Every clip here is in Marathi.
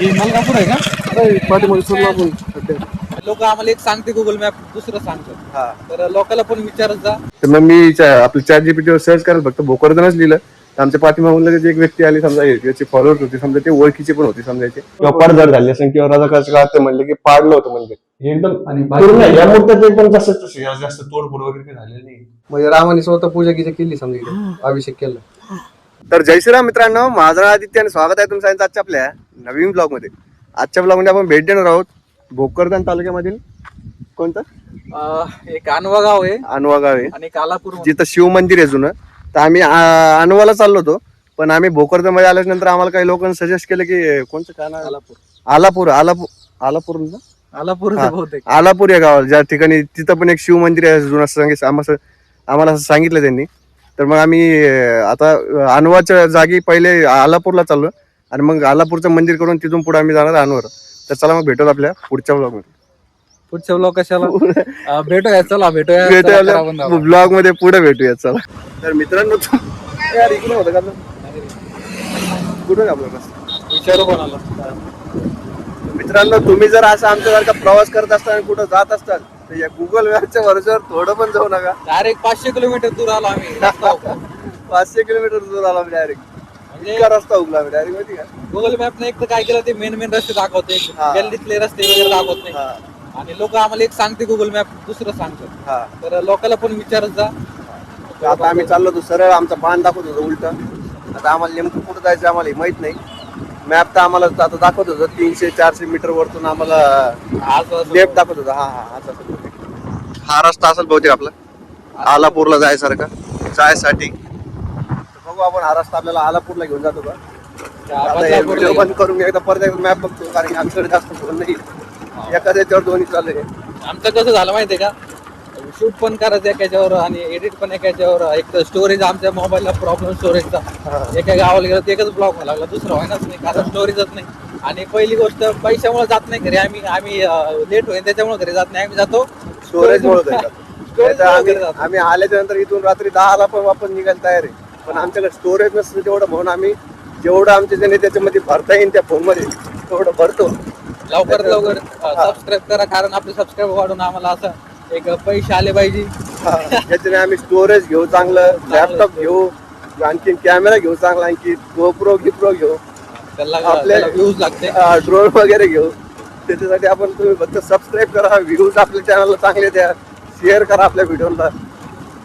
हे मलकापूर आहे का? पाठीमागे सोडलं आपण लोक आम्हाला एक सांगते गुगल मॅप दुसरं सांगतात हा. तर लोकांना पण विचारत जा. तर मग मी चा- आपलं चॅट जीपीटीवर सर्च करायला फक्त भोकरदनच लिहिलं. तर आमच्या पाठीमागून लगेच एक व्यक्ती आली समजा हे- याचे फॉलोअर्स होते समजा ते ओळखीचे पण होते समजायचे किंवा पडझड झाली असेल किंवा रजाकाच्या काळात ते म्हणले की पाडलं होतं म्हणजे हे एकदम आणि पूर्ण या मूर्त्यात एकदम जास्त जास्त तोडफोड वगैरे काही झालेलं नाही. म्हणजे रामाने स्वतः पूजा गिजा केली समजा इकडे अभिषेक केला. तर जय श्रीराम मित्रांनो माझं आदित्य आणि स्वागत आहे तुमचं सगळ्यांचं आजच्या आपल्या नवीन ब्लॉगमध्ये. आजच्या ब्लॉगमध्ये आपण भेट देणार आहोत भोकरदन तालुक्यामधील कोणतं? एक अनवा गाव आहे. अनवा गाव आहे. आणि कालापूर जिथं शिव मंदिर आहे जुनं. तर आम्ही आ, अनवाला चाललो होतो पण आम्ही भोकरदनमध्ये आल्याच्यानंतर आम्हाला काही लोकांनी सजेस्ट केलं की कोणतं काय नाव आलापूर आलापूर आलापूर आलापूर ना? आलापूर हा. बहुतेक. आलापूर या गावाला. ज्या ठिकाणी तिथं पण एक शिव मंदिर आहे जुनं असं सांगितलं आम्हाला आम्हाला असं सांगितलं त्यांनी. तर मग आम्ही आता अनवाच्या जागी पहिले आलापूरला चाललो. आणि मग आलापूरचं मंदिर करून तिथून पुढे आम्ही जाणार अनवर. तर चला मग भेटूत आपल्या पुढच्या ब्लॉगमध्ये. पुढच्या ब्लॉग कशाला? भेटूया चला भेटूया भेटूया. ब्लॉगमध्ये पुढे भेटूया चला. तर मित्रांनो यार इकडे होतं का? कुठं मित्रांनो तुम्ही जर असं आमच्यासारखा प्रवास करत असताल आणि कुठं जात असताल तर या गुगल मॅपच्या भरोश्यावर थोडं पण जाऊ नका. डायरेक्ट पाचशे किलोमीटर दूर आलो आम्ही रस्ता होता. पाचशे किलोमीटर दूर आला डायरेक्ट म्हणजे इतका रस्ता उगला डायरेक्ट माहिती का? गुगल मॅपने एक तर काय केलं ते मेन मेन रस्ते दाखवते. हा. गल्लीतले रस्ते वगैरे दाखवत नाही. हा. आणि लोक आम्हाला एक सांगते गुगल मॅप दुसरं सांगतात हा. तर लोकांना पण विचारत जा. तर आता आम्ही चाललो होतो सरळ आमचा बाण दाखवत होतो उलट. आता आम्हाला नेमकं कुठं जायचं आम्हाला हे माहीत नाही. मॅप तर आम्हाला आता दाखवत होतं तीनशे चारशे मीटर वरतून आम्हाला लेफ्ट दाखवत होता. हा हा बहुतेक. हा रस्ता असेल बहुतेक आपला. आलापूरला जायसारखा. जायसाठी. बघू आपण हा रस्ता आपल्याला आलापूरला घेऊन जातो का? आता हे व्हिडिओ बंद करून एकदा परत एकदा मॅप बघतो कारण की आमच्याकडे जास्त फोन नाही. एखाद्या याच्यावर दोन्ही चालू आहे. आमचं कसं झालं माहितीये का? शूट पण करायचं एकाच्यावर आणि एडिट पण एकाच्यावर. एक तर स्टोरेज आमच्या मोबाईलला प्रॉब्लेम स्टोरेजचा एका गावाला गेलं तर एकच ब्लॉक व्हायला लागला. दुसरं व्हायनाच नाही कारण स्टोरेजच नाही. आणि पहिली गोष्ट पैशामुळे जात नाही घरी. आम्ही आम्ही लेट होईल त्याच्यामुळे घरी जात नाही. आम्ही जातो. स्टोरेज. आम्ही वगैरे जातो. आम्ही आल्याच्यानंतर इथून रात्री दहाला पण वापस निघायला तयार आहे. पण आमच्याकडे स्टोरेज नसतं तेवढं म्हणून आम्ही जेवढं आमच्या ज्याने त्याच्यामध्ये भरता येईल त्या फोनमध्ये तेवढं भरतो. लवकर लवकर सबस्क्राईब करा कारण आपले सबस्क्राईब वाढून आम्हाला असं एक पैसे आले पाहिजे. त्याच्याने आम्ही स्टोरेज घेऊ चांगलं लॅपटॉप घेऊ आणखी कॅमेरा घेऊ चांगला आणखी गोप्रो गिप्रो घेऊ. त्याला आपले- व्ह्यूज लागते. ड्रोन वगैरे घेऊ. त्याच्यासाठी आपण तुम्ही फक्त सबस्क्राईब करा व्ह्यूज आपल्या चॅनलला चांगले द्या. शेअर करा आपल्या व्हिडिओला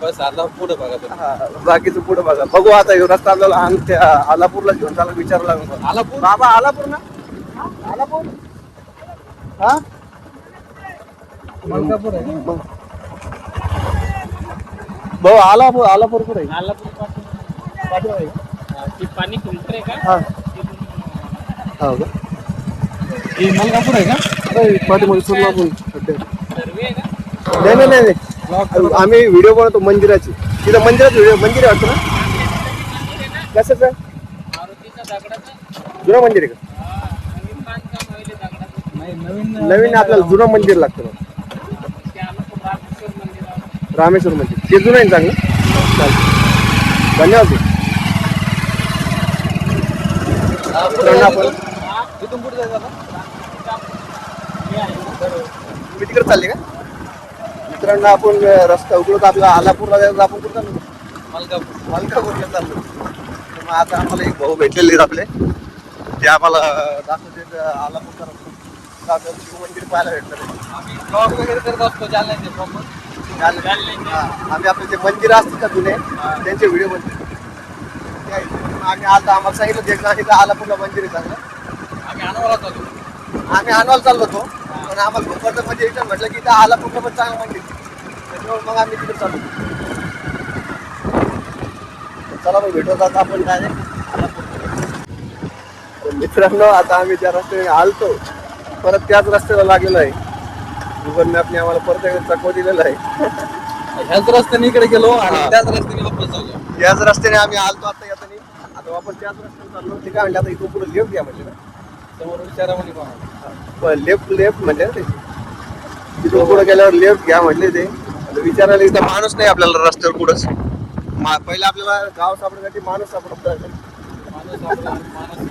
बस आता पुढे बघा बाकीचं पुढे बघा. बघू आता ह्यो रस्ता आपल्याला आलापूरला घेऊन विचारायला लागून आलापूर? बाबा आलापूर ना? आलापूर? हा? भाऊ आलापूर आलापूर कुठे आहे? आलापूर आहे? ती पाणी फिल्टर आहे का? हा. हो का? हे मलकापूर आहे का? नाही, पाठीमागे सोडलं आपण सर्वे आहे का? नाही नाही नाही आम्ही व्हिडिओ बनवतो मंदिराची. तिथं मंदिरात व्हिडिओ मंदिर आहे वाटतं ना? मारुतीच्या दगडाचं? जुनं मंदिर आहे का? हा, नवीन बांधकाम व्हायले दगडाचं. नाही नवीन नवीन आपल्याला जुनं मंदिर लागतं. बघ. ते आलापूर रामेश्वर मंदिरावर रामेश्वर मंदिर ते जुनं आहे ना चांगलं? चालतं धन्यवाद? तुम्ही तिकडे चालले का? मित्रांनो आपण रस्ता उघडत आपला आलापूरला जायचं आपण कुठं चाललो? मलकापूर. मलकापूरला चाललो. तर मग आता आम्हाला एक भाऊ भेटलेले आहेत आपले. ते आम्हाला दाखवते आलापूरचा रस्ता मंदिर पाहायला भेटलं आम्ही ब्लॉग वगैरे करत असतो जालन्याचे प्रॉपर आम्ही आपले जे मंदिर असतील का जुने त्यांचे व्हिडिओ बनतो आम्ही आता आम्हाला सांगितलं ते आला आलापूरला मंदिर चाललं चांगलं. आम्ही अनवरा चाललो आम्ही अनवाल चाललो होतो पण आम्हाला भोकरचं म्हणजे इथं म्हटलं की इथं आलापूरला पण चांगलं मंदिर त्याच्यामुळे मग आम्ही तिकडे चालू चला मग भेटत आता आपण काय मित्रांनो आता आम्ही त्या रस्त्याने आलतो परत त्याच रस्त्याला लागलेलो आहे. गुगल मॅपने आम्हाला परत एकदा चकवा दिलेला आहे. ह्याच रस्त्याने इकडे गेलो आणि. त्याच रस्त्याने वापस जाऊ. याच रस्त्याने आम्ही आलतो आता येतानी आता वापस त्याच रस्त्याने चाललो. ते काय म्हणले आता इथून पुढे लेफ्ट घ्या ना. समोर पण लेफ्ट लेफ्ट म्हणले ना तिथून पुढे गेल्यावर लेफ्ट घ्या म्हटले ते. आता विचारायला इथं माणूस नाही आपल्याला रस्त्यावर कुठंच. मा- पहिलं आपल्याला गाव सापडण्यासाठी माणूस सापडत माणूस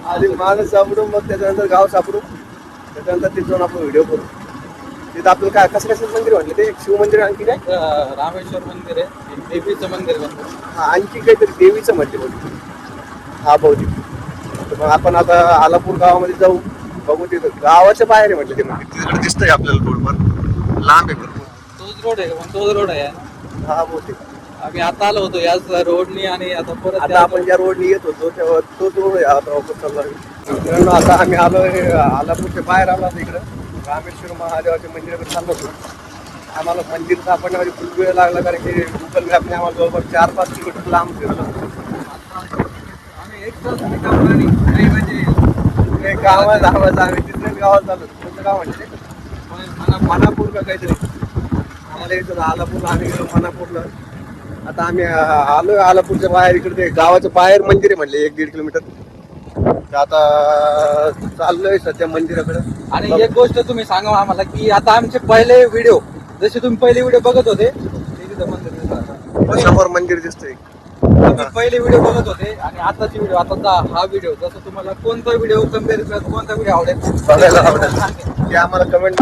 आधी माणूस सापडून मग त्याच्यानंतर गाव सापडू. त्याच्यानंतर तिथं जाऊन आपण व्हिडिओ करू. तिथं आपल्याला काय कसं कसं मंदिर म्हटलं ते? एक शिव मंदिर आणखी काय? रामेश्वर मंदिर आहे देवीचं मंदिर हा, आणखी काहीतरी देवीचं मंदिर होतं हा बहुतेक तर मग आपण आता आलापूर गावामध्ये जाऊ बघू तिथं. गावाच्या बाहेर आहे म्हटलं ते मंदिर. तिकडे दिसतंय आपल्याला रोडवर लांब आहे भरपूर. तोच रोड आहे? पण? तोच रोड आहे. हा बहुतेक आम्ही आता आलो होतो याच रोडनी आणि आता परत आता आपण ज्या रोडनी येत होतो तेव्हा तो रोड आहे आता वापस चालला. मित्रांनो आता आम्ही आलो आलापूरच्या बाहेर आलो इकडं. रामेश्वर महादेवाच्या मंदिराकडे चाललो होतो. आम्हाला मंदिर सापडण्यामध्ये खूप वेळ लागला कारण की गुगल मॅपने आम्हाला जवळपास चार पाच किलोमीटर लांब फिरलो. आम्ही एक तास निघालो नाही म्हणजे एक गावात आवाज आम्ही तिथे गावात चाललो कोणतं गाव म्हणजे? मला मनापूर का काहीतरी. आम्हाला इथं आलापूरला आम्ही गेलो मनापूरला. आता आम्ही आलो आलापूरच्या बाहेर इकडे ते गावाच्या बाहेर मंदिर आहे म्हणले एक दीड किलोमीटर. आता चाललोय सध्या मंदिराकडं. आणि एक गोष्ट तुम्ही सांगा आम्हाला की आता आमचे पहिले व्हिडिओ जसे तुम्ही पहिले व्हिडिओ बघत होते आता. समोर मंदिर दिसतंय. पहिले व्हिडिओ बघत होते आणि आताचे व्हिडिओ आताचा हा व्हिडिओ जसं तुम्हाला कोणता व्हिडिओ कंपेअर करत कोणता व्हिडिओ आवडेल आम्हाला कमेंट.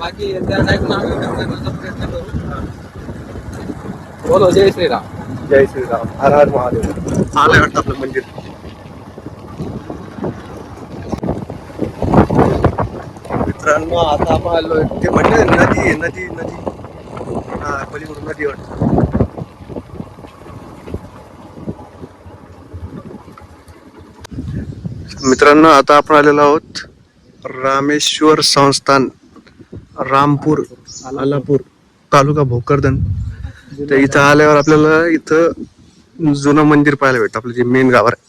बाकी त्या ऐकून आम्ही प्रयत्न करू. बोलो जय श्रीराम. जय श्रीराम. हर हर महादेव. आलंय वाटतं आपलं मंदिर. मित्रांनो आता आपण आलो ते म्हणले नदी आहे नदी नदी. हा पलीकडून नदी वाटत. मित्रांनो आता आपण आलेलो आहोत रामेश्वर संस्थान रामपूर आलापूर तालुका भोकरदन. तर इथं आल्यावर आपल्याला इथं जुनं मंदिर पाहायला भेटतं आपलं जे मेन गाव आहे.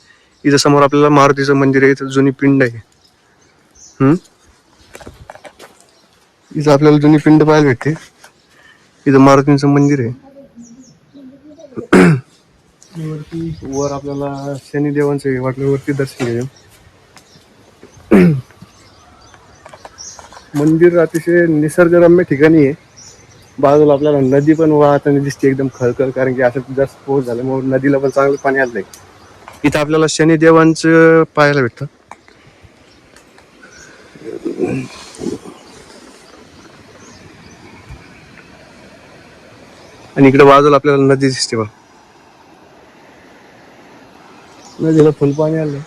इथं समोर आपल्याला मारुतीचं मंदिर आहे इथं जुनी पिंड आहे. हम्म? इथं आपल्याला जुनी पिंड पाहायला भेटते. इथं मारुतीचं मंदिर आहे. वरती वर आपल्याला शनिदेवांचं हे वाटलं वरती दर्शन घेऊ मंदिर अतिशय निसर्गरम्य ठिकाणी आहे. बाजूला आपल्याला नदी पण वाहताना दिसते एकदम खळखळ कारण की असं जास्त पाऊस झाल्यामुळे नदीला पण चांगलं पाणी आलंय. इथं आपल्याला शनिदेवांचं पाहायला भेटतं. आणि इकडे बाजूला आपल्याला नदी दिसते बा नदीला फुल पाणी आलंय.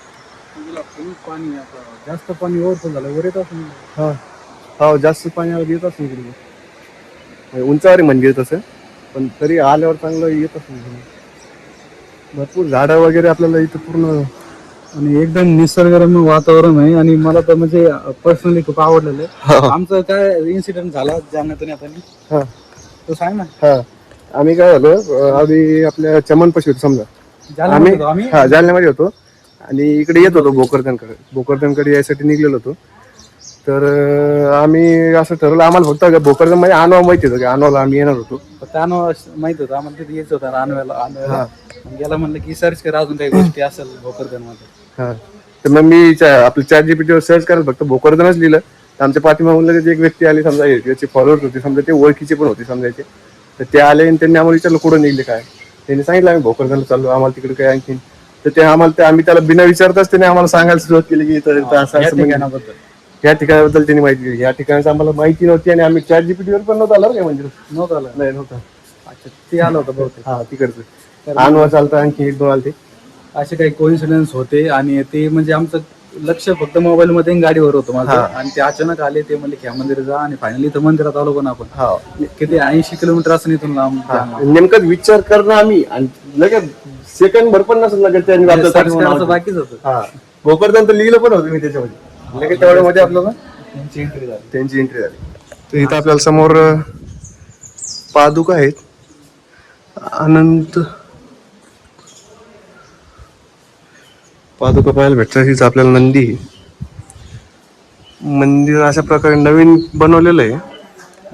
पाणी जास्त पाणी ओव्हरफुल झालं वर येत असून हा. हो जास्त पाणी आलं येत असेल इकडे म्हणजे उंचावर आहे मंदिर तसं पण तरी आल्यावर चांगलं येत असेल भरपूर झाडं वगैरे आपल्याला इथं पूर्ण आणि एकदम निसर्गरम्य वातावरण आहे. आणि मला तर म्हणजे पर्सनली खूप आवडलेलं आहे. आमचं काय इन्सिडेंट झाला हा. तो सांग ना. हा. आम्ही काय झालो आधी आपल्या चमनपाशी होतो समजा. आम्ही हा जालन्यामध्ये होतो. आणि इकडे येत होतो भोकरदनकडे भोकरदनकडे यायसाठी निघलेलो होतो. तर आम्ही असं ठरवलं आम्हाला फक्त भोकरदनमध्ये आणवा माहिती होतं की आणवाला आम्ही येणार होतो. फक्त अनुभव माहीत होतं आम्हाला तिथे यायचं होतं अनव्याला अनव्याला मग याला म्हणलं की सर्च कर अजून काही गोष्टी असेल भोकरदनमध्ये हा. तर मग मी आपलं चार जीपीटीवर सर्च करत फक्त भोकरदनच लिहिलं. आमच्या पाठीमागून लगेच एक व्यक्ती आली समजा त्याचे फॉलोअर्स होते समजा ते ओळखीचे पण होते समजायचे. तर ते आले आणि त्यांनी आम्हाला विचारलं कुठं निघले काय? त्यांनी सांगितलं आम्ही भोकरदनला चाललो आम्हाला तिकडे काय आणखीन? तर ते आम्हाला ते आम्ही त्याला बिना विचारताच त्याने आम्हाला सांगायला सुरुवात केली की इथं इथं असं या असं म्हणजे ठिकाणाबद्दल. या ठिकाणाबद्दल त्यांनी माहिती दिली. या ठिकाणाचं आम्हाला माहिती नव्हती आणि आम्ही चार जीपीटीवर पण नव्हतं आलं काय मंदिर नव्हतं आलं. नाही नव्हतं. अच्छा ते आलं होतं बहुतेक. हा तिकडचं. आणवा चालतं आणखी एक दोन आलते. असे काही कोइन्सिडेन्स होते आणि ते म्हणजे आमचं लक्ष फक्त मोबाईल मध्ये आणि गाडीवर होतं माझं. आणि ते अचानक आले ते म्हणले ह्या मंदिरात जा आणि फायनली इथं मंदिरात आलो पण आपण. हा. किती ऐंशी किलोमीटर असं इथून लांब जाणं. नेमकंच विचार करणं आम्ही आणि लगेच सेकंड भर पण नसेल लगेच त्यांनी बाकीच होतं. हा. तर लिहिलं पण होतं मी त्याच्यामध्ये. लगेच तेवढ्यामध्ये आपल्याला त्यांची एंट्री झाली. त्यांची एंट्री झाली. तर इथं आपल्याला समोर पादुका आहेत. अनंत पादुका पाहायला भेटतात तिथं आपल्याला नंदी. मंदिर अशा प्रकारे नवीन बनवलेलं आहे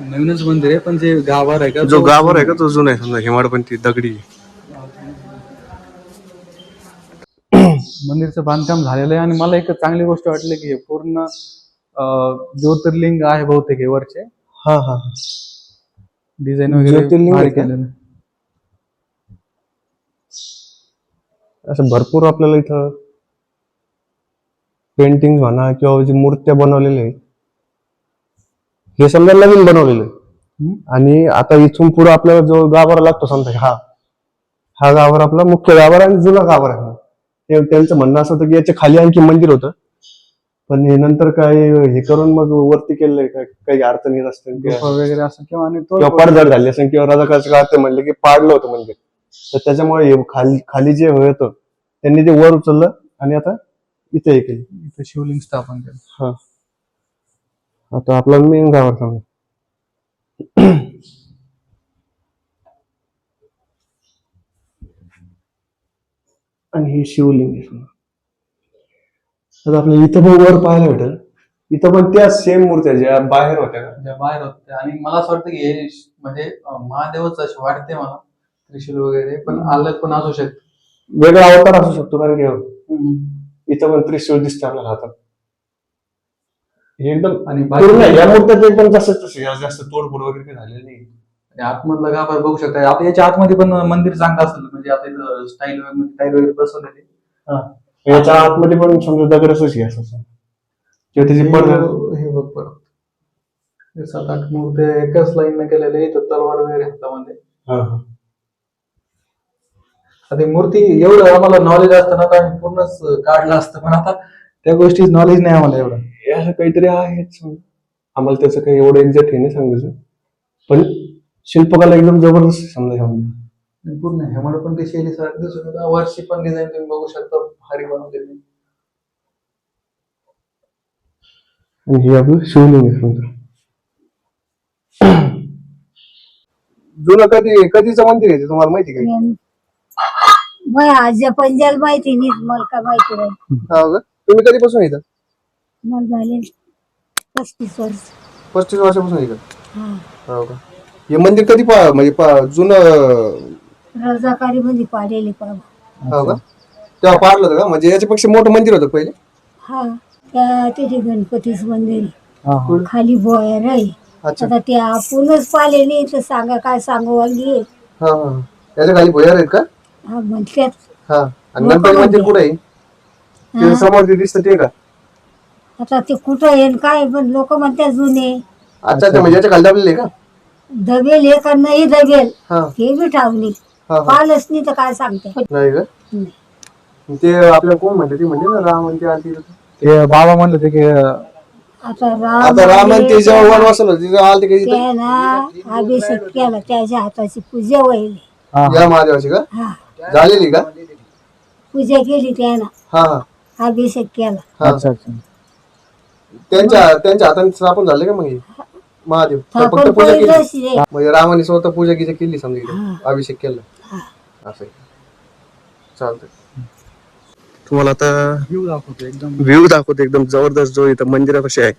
नवीनच मंदिर आहे पण जे गावावर आहे का जो गावावर आहे का तो जुना आहे समजा हिमाडपंथी दगडी. मंदिरचं बांधकाम झालेलं आहे आणि मला एक चांगली गोष्ट वाटली की हे पूर्ण ज्योतिर्लिंग आहे बहुतेक हे वरचे हा हा डिझाईन वगैरे? केलेलं. असं भरपूर आपल्याला इथं पेंटिंग म्हणा किंवा जे मूर्त्या बनवलेल्या आहेत हे समजा नवीन बनवलेलं आहे आणि आता इथून पुढे आपल्याला जो गाभारा लागतो समजा हा. हा गाभारा आपला मुख्य गाभारा आणि जुना गाभारा आहे. ते त्यांचं म्हणणं असं होतं की याच्या खाली आणखी मंदिर होतं. पण हे नंतर काय हे करून मग वरती केलंय काय काही अडचण येत असतील गुफा वगैरे असं किंवा आणि किंवा पडझड झाली असेल किंवा रजाकाच्या काळात ते म्हणले की पाडलं होतं मंदिर. तर त्याच्यामुळे खाली खाली जे होतं त्यांनी ते वर उचललं आणि आता इथे हे केलं इथं शिवलिंग स्थापन केलं. आता आपला मेन गावात सांगा आणि हे शिवलिंग आहे समजा. आता आपल्याला इथं पण वर पाहायला भेटेल. इथं पण त्या सेम मूर्त्या ज्या बाहेर होत्या का? ज्या बाहेर होते आणि मला असं वाटतं की हे श- म्हणजे अं, महादेवच असे वाटते मला. त्रिशूल वगैरे पण अलग पण असू शकते. वेगळा अवतार असू शकतो कारण की इथं पण त्रिशूळ दिसते आपल्याला हातात. हे एकदम आणि पूर्ण बाकी या मूर्त्यात एकदम तसंच तसं या जास्त तोडफोड वगैरे काही झालेलं नाही. आणि आतमधला गाभार बघू शकता. आता याच्या आतमध्ये पण मंदिर चांगलं असेल. म्हणजे आता इथं स्टाईल टाईल वगैरे बसवलेली. याच्या आतमध्ये पण समजा दगडच हे असं किंवा त्याची पडदा हे बघ परत. हे सात आठ मूर्ती एकाच लाईन केलेले इथं तलवार वगैरे हातामध्ये. हा, हा. आता मूर्ती एवढं आम्हाला नॉलेज असतं ना आम्ही पूर्णच काढलं असतं. पण आता त्या गोष्टी नॉलेज नाही आम्हाला एवढं. हे असं काहीतरी आहे समजा. आम्हाला त्याचं काही एवढं एक्झॅक्ट हे नाही सांगायचं. पण शिल्पकला एकदम जबरदस्त आहे समजा. आणि पूर्ण हेमड पण ती शैली सारखी दिसून येतं. वरची पण डिझाईन तुम्ही बघू शकता. भारी बनवलेली आणि हे आपलं शिवलिंग आहे समजा. जुनं कधी कधीचं मंदिर आहे ते तुम्हाला माहिती काय मग आज पंजाल माहिती नाही मला काय माहिती नाही हो का? तुम्ही कधीपासून येतात मला झाले पस्तीस वर्ष. पस्तीस वर्षापासून येतात हा. हो का? हे मंदिर कधी पा म्हणजे पा- जुनं रजाकारी मध्ये पाडलेले बाबा हो का? तेव्हा पाडलं होतं का? म्हणजे याच्यापेक्षा मोठं मंदिर होतं पहिले? हा त्या तिथे गणपतीच मंदिर. हा हा. खाली बोयर आहे. अच्छा. आता ते आपणच पाहिले नाही तर सांगा काय सांगू वाली हा. याच्या खाली भुयार आहेत का? हा म्हणतात हा आणि लोकं गणपती मंदिर म्हणते. कुठे? आहे ते समोर ते दिसतं ते का? आता ते कुठं आहे आणि काय पण लोक म्हणतात जुने. अच्छा अच्छा म्हणजे याच्या खाली दाबलेले आहे का? दबेल हे का नाही दबेल. हा. बी ठावली. हा हा. पाहिलंच नाही तर काय सांगते. नाही का? नाही. ते आपल्याला कोण म्हणते? ती म्हणते ना राम आणि ते आलती ते बाबा म्हणले होते की अं, आता राम आता राम आणि ते जेव्हा होते, आलते त्याला अभिषेक केला त्याच्या हाताची पूजा व्हायली हा. या महादेवाची का? हा. झालेली का? पूजा केली त्यानं हा. हा अभिषेक केला. हा. अच्छा अच्छा. त्यांच्या त्यांच्या हाताने स्थापन झाले का मग हे? महादेव. फक्त आपण पूजा केली. म्हणजे रामाने स्वतः पूजा गीजा केली समजा हा. अभिषेक केला. हा. असं चालतंय. तुम्हाला आता व्ह्यू दाखवतो एकदम. व्ह्यू दाखवतो एकदम जबरदस्त जो इथं मंदिरापाशी आहे.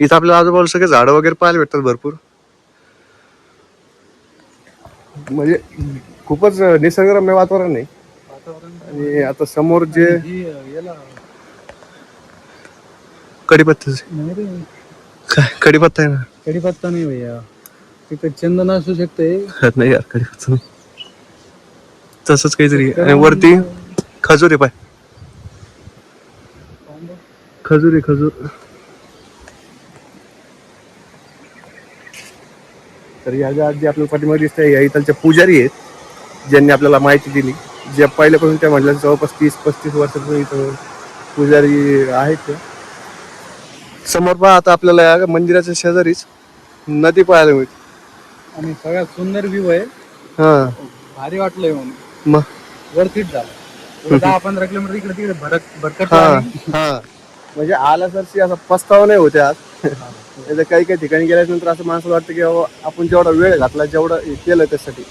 इथं आपल्याला आजूबाजूला सगळे झाडं वगैरे पाहायला भेटतात भरपूर. म्हणजे खूपच निसर्गरम्य वातावरण आहे. आणि आता समोर जे कडीपत्ता काय? कडीपत्ता आहे ना? कढीपत्ता नाही भैया. तिकडे चंदन असू शकते. नाही यार कडीपत्ता नाही. तसंच काहीतरी. आणि वरती खजूर आहे पाय. खजूर आहे खजूर. तर या ज्या जे आपल्याला पाठीमागे दिसत आहे या इथलच्या पुजारी आहेत. ज्यांनी आपल्याला माहिती दिली जे पहिल्यापासून त्या म्हटलं जवळपास तीस पस्तीस वर्षापासून इथं पुजारी आहेत समोर पहा आता आपल्याला या मंदिराच्या शेजारीच नदी पाहायला मिळते. आणि सगळ्यात सुंदर व्ह्यू आहे. हा. भारी वाटलंय म्हणून. मग? वरतीच झालं. पुढे दहा पंधरा किलोमीटर इकडे तिकडे भरत भरकट हा हा. म्हणजे आला सरशी असा पस्तावा नाही होते आज नाहीतर काही काही ठिकाणी गेल्यानंतर असं माणसाला वाटतं की बाबा आपण जेवढा वेळ घातला जेवढं हे केलं त्यासाठी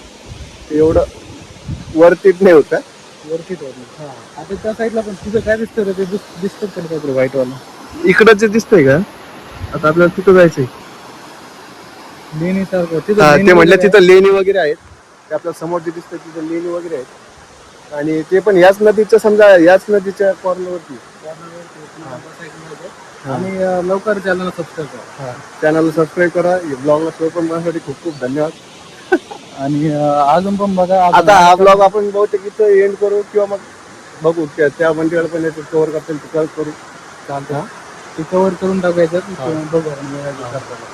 ते एवढं वरतीच नाही होत? वरतीच होतं आता त्या साईडला पण तुझं काय दिसतं रे ते? दिस- दिसतं पण काहीतरी व्हाईट वाला इकडं जे दिसतंय का? आता आपल्याला तिथं जायचंय. लेणी सारखं. हा, तिथं ते लेणी म्हटलं वगैरे तिथं लेणी वगैरे आहेत. ते आपल्याला समोर जे दिसतंय तिथं लेणी वगैरे आहेत. आणि ते पण याच नदीच्या समजा याच नदीच्या कॉर्नरवरती आहे. आणि अं, लवकर चॅनल सबस्क्राईब करा. चॅनलला सबस्क्राईब करा. ब्लॉगला शो पण करण्यासाठी खूप खूप धन्यवाद. आणि अजून पण बघा आता हा ब्लॉग आपण बहुतेक इथं एंड करू किंवा मग बघू. त्या त्या मंदिराला पण कव्हर करतील तर करू. चालतं ते कव्हर करून टाकायचं किंवा बघू आपण वेगळं करताना.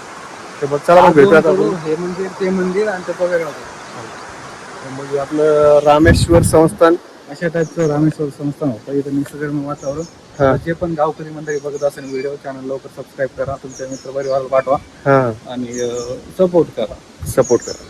तर मग चला मग भेटूयात करू, हे मंदिर ते मंदिर आणि वेगळा करू. मग आपलं रामेश्वर संस्थान. अशा टाईपचं रामेश्वर संस्थान होतं. इथं निसर्गरम्य वातावरण. हा. तर जे पण गावकरी मंडळी बघत असेल व्हिडिओ चॅनल लवकर सबस्क्राईब करा. तुमच्या मित्र परिवाराला पाठवा. हा. आणि सपोर्ट करा. सपोर्ट करा.